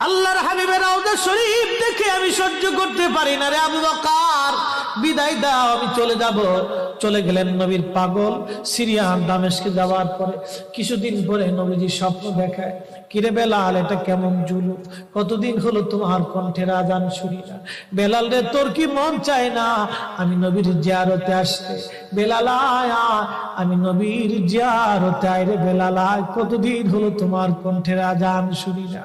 আল্লাহর হাবিবের রওজা শরীফ দেখে আমি সহ্য করতে পারি না রে আবু বকর। বিদায় দাও, আমি চলে যাব। চলে গেলেন নবীর পাগল সিরিয়ান দামেশকে যাওয়ার পরে। কিছুদিন পরে নবীজি স্বপ্ন দেখায়, কিরে বেলাল, এটা কেমন জুলু কতদিন হলো তোমার কণ্ঠের আজান শুনি না। বেলাল রে, তোর কি মন চায় না? আমি নবীর জিয়ারতে আসতে। বেলাল আমি নবীর জিয়ারতে আয় রে বেলাল কতদিন হলো তোমার কণ্ঠের আজান শুনি না?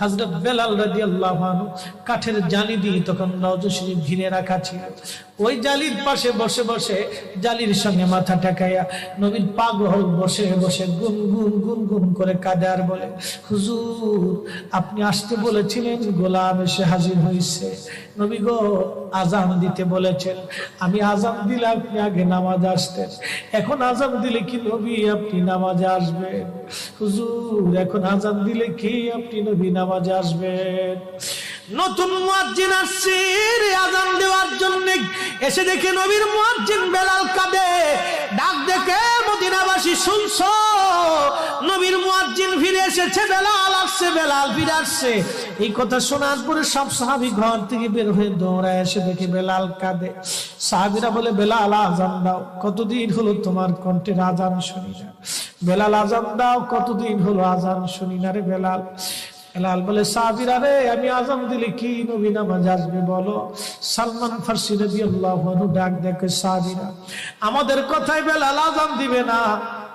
হজরত বেলাল রাজি আল্লাহ কাঠের জালি দিয়ে তখন নজশ্রী ঘিরে রাখা ছিল। ওই জালির পাশে বসে বসে জালির সঙ্গে মাথা ঠেকাইয়া নবীর পাগল বসে বসে গুন গুন গুন গুন করে কাঁদে আর বলে, হুজুর, আপনি আসতে বলেছিলেন, গোলাম এসে হাজির হয়েছে নবী গো আজান দিতে বলেছেন। আমি আজান দিলে আপনি আগে নামাজ আসতেন। এখন আজান দিলে কি নবী আপনি নামাজে আসবেন? হুজুর, এখন আজান দিলে কি আপনি নবী নামাজে আসবেন? নতুন মুয়াজ্জিন আসছে আজান দেওয়ার জন্য। এসে দেখে নবীর মুয়াজ্জিন বেলাল কাঁদে। ডাক দেখে, মদিনাবাসী, শুনছো? নবীর মুয়াজ্জিন ফিরে এসেছে, বেলাল আসছে, বেলাল ফিরে আসছে। এই কথা শোনার পরে সব সাহাবী ঘর থেকে বের হয়ে দৌড়ায় এসে দেখে বেলাল কাঁদে। সাহাবীরা বলে, বেলাল, আজান দাও। কতদিন হলো তোমার কণ্ঠের আজান শুনি বেলাল আজান দাও, কতদিন হলো আজান শুনি না রে বেলাল। বেলাল বলে সাহাবিরা রে, আমি আজান দিলে কি নবী নামাজ আসবে বলো? সালমান ফার্সি রবি আল্লাহ ডাক দেখে সাহাবিরা আমাদের কথায় বেলাল আজান দিবে না।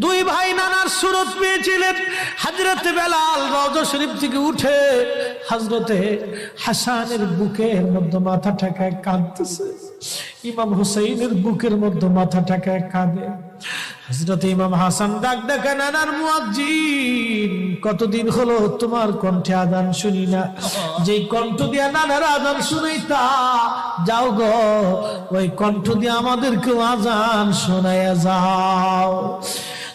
দুই ভাই নানার সুরত পেয়েছিলেন। হজরত বেলাল রজ শরীফ থেকে উঠে হাজরতে হাসানের বুকের মধ্যে মাথা ঠেকায় কাঁদতেছে। ইমাম হুসাইনের বুকের মধ্যে মাথা ঠেকায় কাঁদে। হজরত ইমাম হাসান ডাক ডাকা, নানার মুয়াজ্জিন, কতদিন হলো তোমার কণ্ঠে আদান শুনি না? যে কণ্ঠ দিয়া নানার আদান শুনাইতা, যাও গো, ওই কণ্ঠ দিয়ে আমাদেরকেও আজান শোনাইয়া যাও।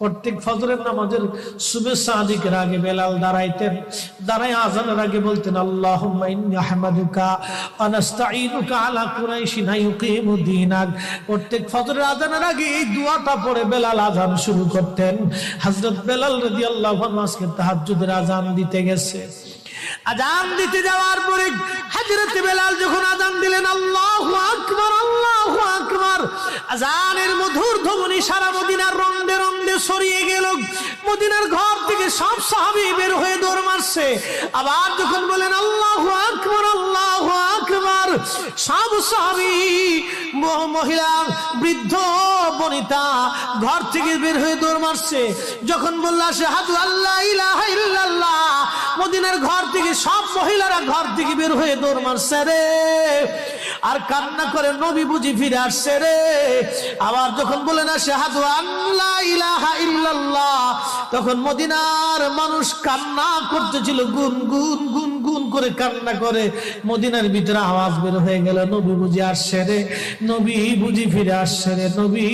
প্রত্যেক ফজরের নামাজের শুভেচ্ছা আদিকের আগে বেলাল দাঁড়াইতেন দাঁড়াই আজানের আগে বলতেন আল্লাহ প্রত্যেক আজানের আগে এই দুয়াটা পড়ে বেলাল আজান শুরু করতেন। হযরত বেলাল রাদিয়াল্লাহু আনহু আজকে তাহাজ্জুদের আজান দিতে গেছে। আজান দিতে যাওয়ার পরে হযরত বেলাল যখন আজান দিলেন আল্লাহু আল্লাহু আজানের মধুর ধ্বনি সারা মদিনার রন্দে রন্দে ছড়িয়ে গেল। মদিনার ঘর থেকে সব সাহাবী বের হয়ে দৌড় মারছে। আবার যখন বলেন, আল্লাহ আকবার আল্লাহ আকবার সব সাহাবী মহিলা, বৃদ্ধ, বনিতা ঘর থেকে বের হয়ে দৌড় মারছে। যখন বললা সে হাজু আল্লাহ ইলাহা ইল্লাল্লাহ মদিনার ঘর থেকে সব মহিলারা ঘর থেকে বের হয়ে দৌড় মারছে রে। আর কান্না করে নবী বুঝি ফিরে আসছে রে। আবার যখন বলে না, শাহাদু আল্লাহ তখন মদিনার মানুষ কান্না করতেছিল, গুন গুন গুন গুন করে কান্না করে। মদিনার ভিতরে আওয়াজ বের হয়ে গেল, নবী বুঝি আসছে রে, নবী বুঝি ফিরে আসছে রে, নবী